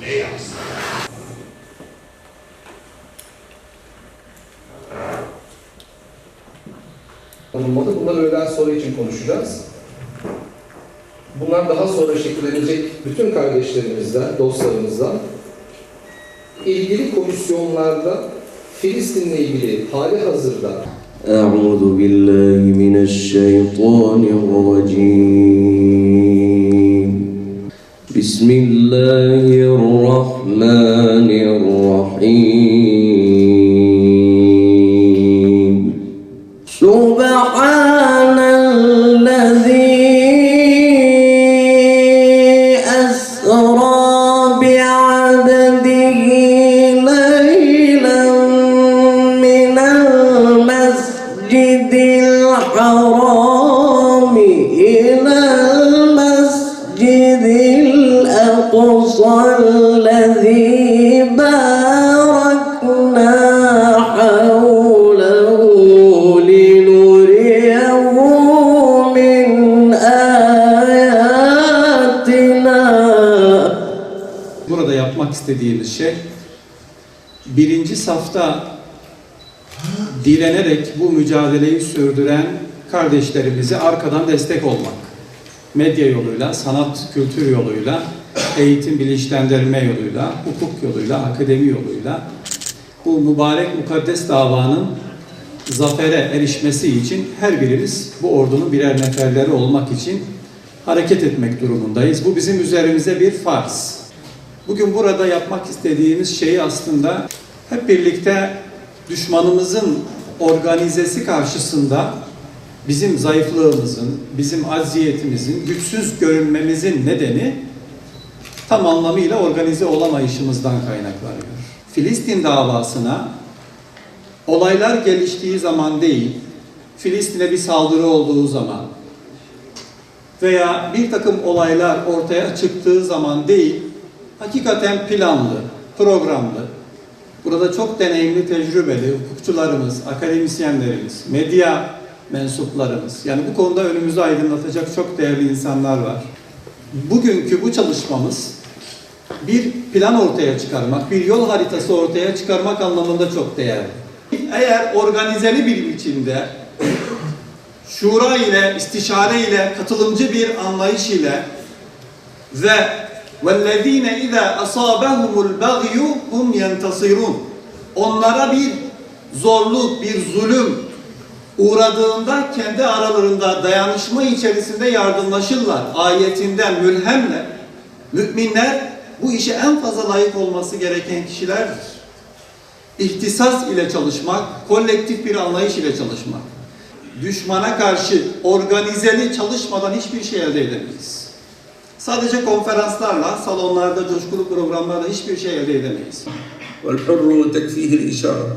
Ne yapsın? Olmalı. Bunları öğleden sonra için konuşacağız. Bunlar daha sonra şekillenecek bütün kardeşlerimizle, dostlarımızla ilgili komisyonlarda Filistin'le ilgili hali hazırda أعوذ بالله من الشيطان الرجيم بسم الله الرحمن istediğimiz şey birinci safta direnerek bu mücadeleyi sürdüren kardeşlerimize arkadan destek olmak. Medya yoluyla, sanat, kültür yoluyla, eğitim bilinçlendirme yoluyla, hukuk yoluyla, akademi yoluyla bu mübarek mukaddes davanın zafere erişmesi için her birimiz bu ordunun birer neferleri olmak için hareket etmek durumundayız. Bu bizim üzerimize bir farz. Bugün burada yapmak istediğimiz şeyi aslında hep birlikte düşmanımızın organizesi karşısında bizim zayıflığımızın, bizim aziyetimizin, güçsüz görünmemizin nedeni tam anlamıyla organize olamayışımızdan kaynaklanıyor. Filistin davasına olaylar geliştiği zaman değil, Filistin'e bir saldırı olduğu zaman veya bir takım olaylar ortaya çıktığı zaman değil, hakikaten planlı, programlı, burada çok deneyimli, tecrübeli hukukçularımız, akademisyenlerimiz, medya mensuplarımız, yani bu konuda önümüzü aydınlatacak çok değerli insanlar var. Bugünkü bu çalışmamız bir plan ortaya çıkarmak, bir yol haritası ortaya çıkarmak anlamında çok değerli. Eğer organizeli bir biçimde şura ile, istişare ile, katılımcı bir anlayış ile ve وَالَّذ۪ينَ اِذَا أَصَابَهُمُ الْبَغْيُ هُمْ يَنْتَصِرُونَ Onlara bir zorluk, bir zulüm uğradığında kendi aralarında dayanışma içerisinde yardımlaşırlar. Ayetinden mülhemle müminler bu işe en fazla layık olması gereken kişilerdir. İhtisas ile çalışmak, kolektif bir anlayış ile çalışmak. Düşmana karşı organizeli çalışmadan hiçbir şey elde edemeyiz. Sadece konferanslarla, salonlarda, coşkulu programlarla hiçbir şey elde edemeyiz. والحر تكفيه الإشارة.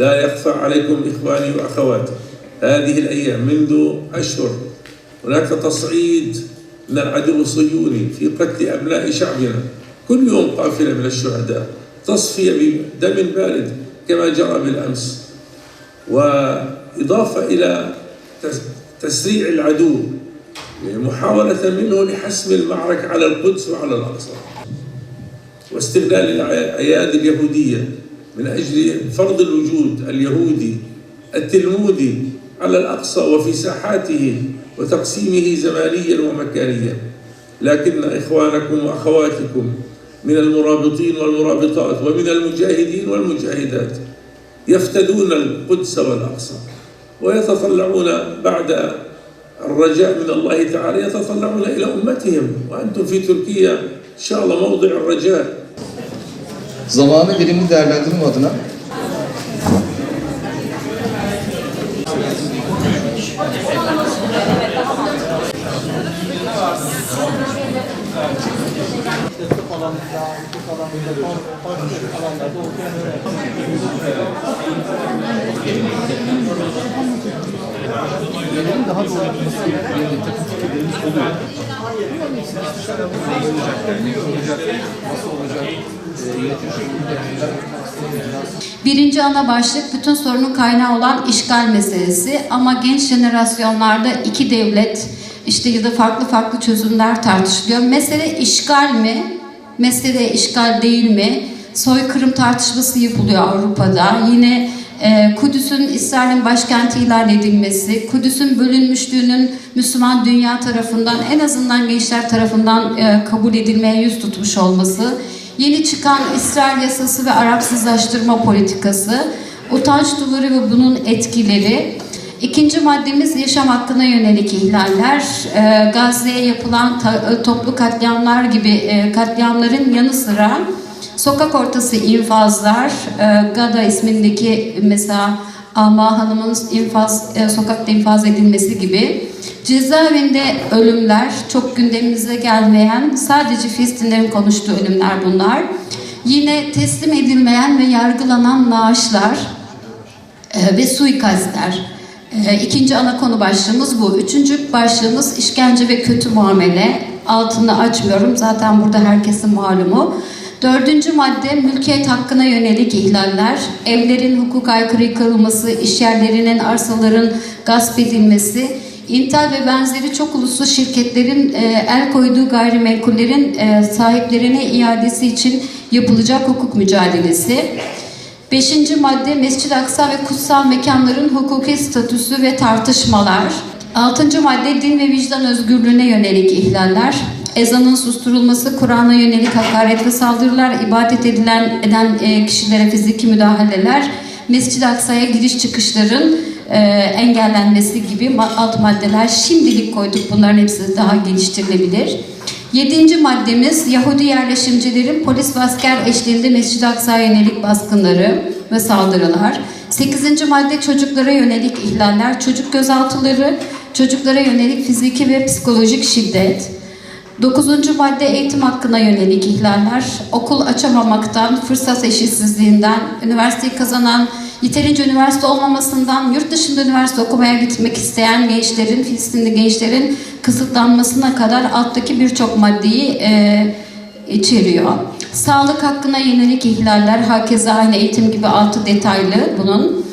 لا يخفى عليكم إخواني وأخواتي. هذه الأيام منذ أشهر هناك تصعيد من العدو الصهيوني في قتل أبناء شعبنا. كل يوم قافلة من الشهداء. تصفية بدم بارد كما جرى بالأمس. وإضافة إلى تس- تسريع العدو محاولة منه لحسم المعركة على القدس وعلى الأقصى. واستغلال الأعياد اليهودية من أجل فرض الوجود اليهودي التلمودي على الأقصى وفي ساحاته وتقسيمه زمانيا ومكانيا. لكن إخوانكم وأخواتكم من المرابطين والمرابطات ومن المجاهدين والمجاهدات يفتدون القدس والأقصى ويتطلعون بعد الرجاء من الله تعالى يتطلعون إلى أمتهم وأنتم في تركيا إن شاء الله موضع الرجاء zamanı verimli değerlendirme adına Birinci ana başlık bütün sorunun kaynağı olan işgal meselesi ama genç jenerasyonlarda iki devlet işte ya da farklı farklı çözümler tartışılıyor. Mesele işgal mi Mesele işgal değil mi? Soykırım tartışması yapılıyor Avrupa'da. Yine Kudüs'ün İsrail'in başkenti ilan edilmesi, Kudüs'ün bölünmüşlüğünün Müslüman dünya tarafından en azından gençler tarafından e, kabul edilmeye yüz tutmuş olması, yeni çıkan İsrail yasası ve Arapsızlaştırma politikası, utanç duvarı ve bunun etkileri, İkinci maddemiz yaşam hakkına yönelik ihlaller, e, Gazze'ye yapılan toplu katliamlar gibi e, katliamların yanı sıra sokak ortası infazlar, e, Gada ismindeki mesela Alma Hanım'ın infaz, e, sokakta infaz edilmesi gibi cezaevinde ölümler, çok gündemimize gelmeyen, sadece Filistinlerin konuştuğu ölümler bunlar. Yine teslim edilmeyen ve yargılanan naaşlar, e, ve suikastler. E, İkinci ana konu başlığımız bu. Üçüncü başlığımız işkence ve kötü muamele. Altını açmıyorum. Zaten burada herkesin malumu. Dördüncü madde mülkiyet hakkına yönelik ihlaller, evlerin hukuk aykırı yıkılması, işyerlerinin, arsaların gasp edilmesi, Intel ve benzeri çok uluslu şirketlerin e, el koyduğu gayrimenkullerin e, sahiplerine iadesi için yapılacak hukuk mücadelesi. Beşinci madde Mescid-i Aksa ve kutsal mekanların hukuki statüsü ve tartışmalar. Altıncı madde din ve vicdan özgürlüğüne yönelik ihlaller. Ezanın susturulması, Kur'an'a yönelik hakaret ve saldırılar, ibadet edilen eden e, kişilere fiziki müdahaleler, Mescid-i Aksa'ya giriş çıkışların e, engellenmesi gibi alt maddeler şimdilik koyduk. Bunların hepsi daha geliştirilebilir. Yedinci maddemiz Yahudi yerleşimcilerin polis ve asker eşliğinde Mescid-i Aksa'ya yönelik baskınları ve saldırılar. Sekizinci madde çocuklara yönelik ihlaller, çocuk gözaltıları, çocuklara yönelik fiziki ve psikolojik şiddet. Dokuzuncu madde eğitim hakkına yönelik ihlaller, okul açamamaktan, fırsat eşitsizliğinden, üniversiteyi kazanan, yeterince üniversite olmamasından, yurt dışında üniversite okumaya gitmek isteyen gençlerin, Filistinli gençlerin kısıtlanmasına kadar alttaki birçok maddeyi e, içeriyor. Sağlık hakkına yönelik ihlaller, hakeza aynı eğitim gibi altı detaylı bunun.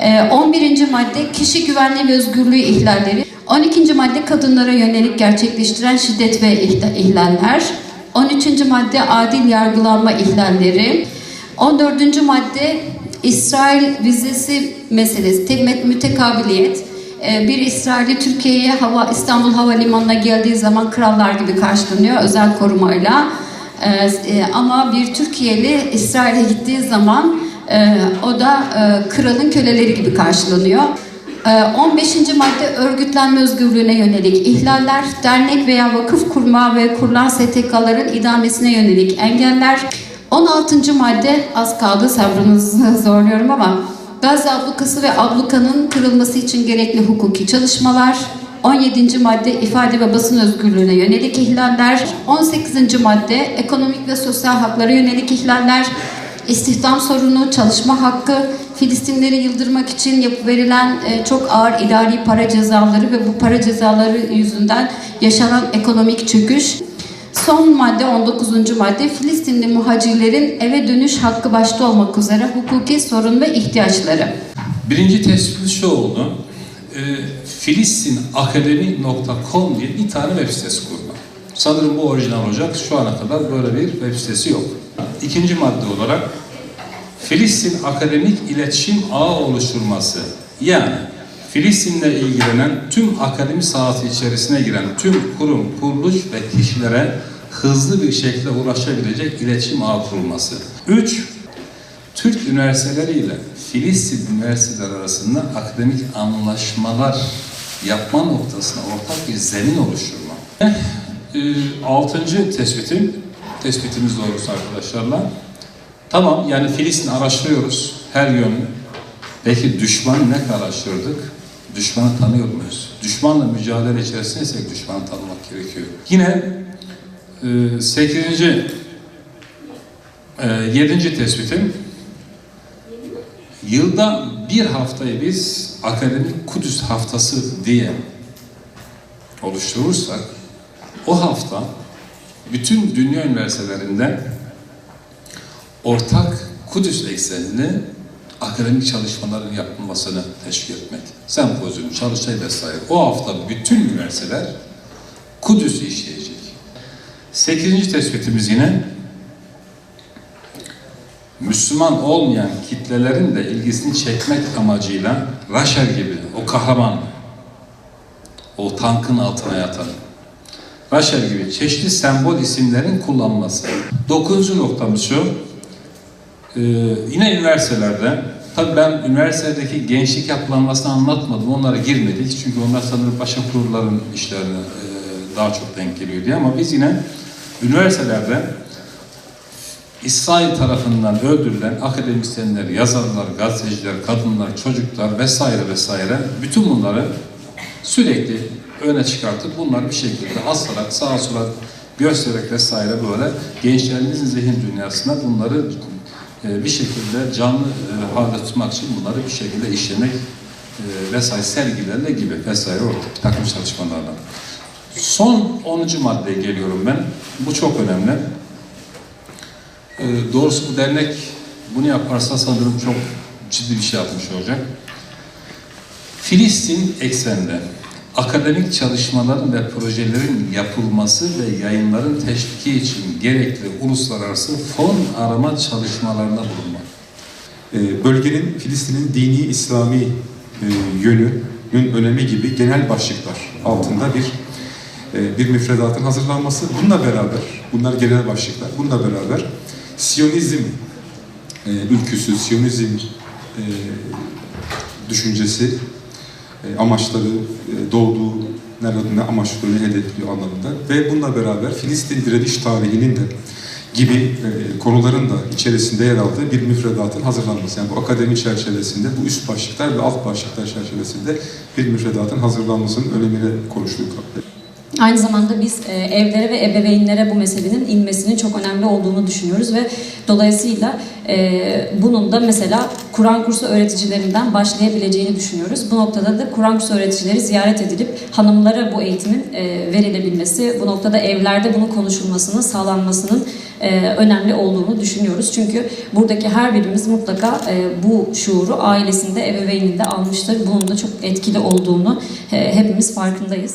Ee, 11. madde kişi güvenliği ve özgürlüğü ihlalleri. 12. madde kadınlara yönelik gerçekleştiren şiddet ve ihla- ihlaller. 13. madde adil yargılanma ihlalleri. 14. madde İsrail vizesi meselesi, tek mütekabiliyet. Ee, Bir İsrailli Türkiye'ye hava İstanbul Havalimanı'na geldiği zaman krallar gibi karşılanıyor özel korumayla. Ee, e, ama bir Türkiye'li İsrail'e gittiği zaman e, o da e, kralın köleleri gibi karşılanıyor. Ee, 15. madde örgütlenme özgürlüğüne yönelik ihlaller, dernek veya vakıf kurma ve kurulan STK'ların idamesine yönelik engeller. 16. madde az kaldı sabrınızı zorluyorum ama Gazze ablukası ve ablukanın kırılması için gerekli hukuki çalışmalar. 17. madde ifade ve basın özgürlüğüne yönelik ihlaller. 18. madde ekonomik ve sosyal haklara yönelik ihlaller. İstihdam sorunu, çalışma hakkı, Filistinleri yıldırmak için yapı verilen e, çok ağır idari para cezaları ve bu para cezaları yüzünden yaşanan ekonomik çöküş. Son madde 19. madde Filistinli muhacirlerin eve dönüş hakkı başta olmak üzere hukuki sorun ve ihtiyaçları. Birinci tespit şu oldu. E, Filistinakademi.com diye bir tane web sitesi kurdu. Sanırım bu orijinal olacak. Şu ana kadar böyle bir web sitesi yok. İkinci madde olarak Filistin Akademik İletişim Ağı oluşturması. Yani Filistin'le ilgilenen tüm akademi sahası içerisine giren tüm kurum, kuruluş ve kişilere hızlı bir şekilde ulaşabilecek iletişim ağı kurulması. Üç, Türk üniversiteleriyle Filistin üniversiteleri arasında akademik anlaşmalar yapma noktasına ortak bir zemin oluşturma. E, altıncı tespitim, tespitimiz doğrusu arkadaşlarla. Tamam yani Filistin araştırıyoruz her yönlü. Peki düşmanı ne araştırdık? Düşmanı tanıyor muyuz? Düşmanla mücadele içerisindeysek düşmanı tanımak gerekiyor. Yine e, sekizinci, e, yedinci tespitim Yılda bir haftayı biz akademik Kudüs haftası diye oluşturursak o hafta bütün dünya üniversitelerinde ortak Kudüs eksenli akademik çalışmaların yapılmasını teşvik etmek. Sempozyum, çalıştay vesaire. O hafta bütün üniversiteler Kudüs'ü işleyecek. Sekizinci tespitimiz yine Müslüman olmayan kitlelerin de ilgisini çekmek amacıyla Raşel gibi o kahraman, o tankın altına yatan, Raşel gibi çeşitli sembol isimlerin kullanılması. Dokuzuncu noktamız şu, ee, yine üniversitelerde, tabii ben üniversitedeki gençlik yapılanmasını anlatmadım, onlara girmedik. Çünkü onlar sanırım başka kurulların işlerine e, daha çok denk geliyor diye. Ama biz yine üniversitelerde İsrail tarafından öldürülen akademisyenler, yazarlar, gazeteciler, kadınlar, çocuklar vesaire vesaire bütün bunları sürekli öne çıkartıp bunları bir şekilde asarak, sağa sola göstererek vesaire böyle gençlerimizin zihin dünyasına bunları bir şekilde canlı e, halde tutmak için bunları bir şekilde işlemek e, vesaire sergilerle gibi vesaire orada bir takım çalışmalarla. Son 10. maddeye geliyorum ben. Bu çok önemli. E, doğrusu bu dernek bunu yaparsa sanırım çok ciddi bir şey yapmış olacak. Filistin ekseninde akademik çalışmaların ve projelerin yapılması ve yayınların teşviki için gerekli uluslararası fon arama çalışmalarında bulunmak. e, bölgenin Filistin'in dini İslami e, yönünün önemi gibi genel başlıklar altında bir e, bir müfredatın hazırlanması. Bununla beraber, bunlar genel başlıklar, bununla beraber Siyonizm e, ülküsü, Siyonizm düşüncesi, e, amaçları, e, doğduğu, ne amaçlıyor, ne hedefliyor anlamında ve bununla beraber Filistin direniş tarihinin de gibi e, konuların da içerisinde yer aldığı bir müfredatın hazırlanması. Yani bu akademi çerçevesinde, bu üst başlıklar ve alt başlıklar çerçevesinde bir müfredatın hazırlanmasının önemine konuştuk. Aynı zamanda biz e, evlere ve ebeveynlere bu meselenin inmesinin çok önemli olduğunu düşünüyoruz ve dolayısıyla e, bunun da mesela Kur'an kursu öğreticilerinden başlayabileceğini düşünüyoruz. Bu noktada da Kur'an kursu öğreticileri ziyaret edilip hanımlara bu eğitimin e, verilebilmesi, bu noktada evlerde bunun konuşulmasının sağlanmasının önemli olduğunu düşünüyoruz. Çünkü buradaki her birimiz mutlaka bu şuuru ailesinde, ebeveyninde almıştır. Bunun da çok etkili olduğunu hepimiz farkındayız.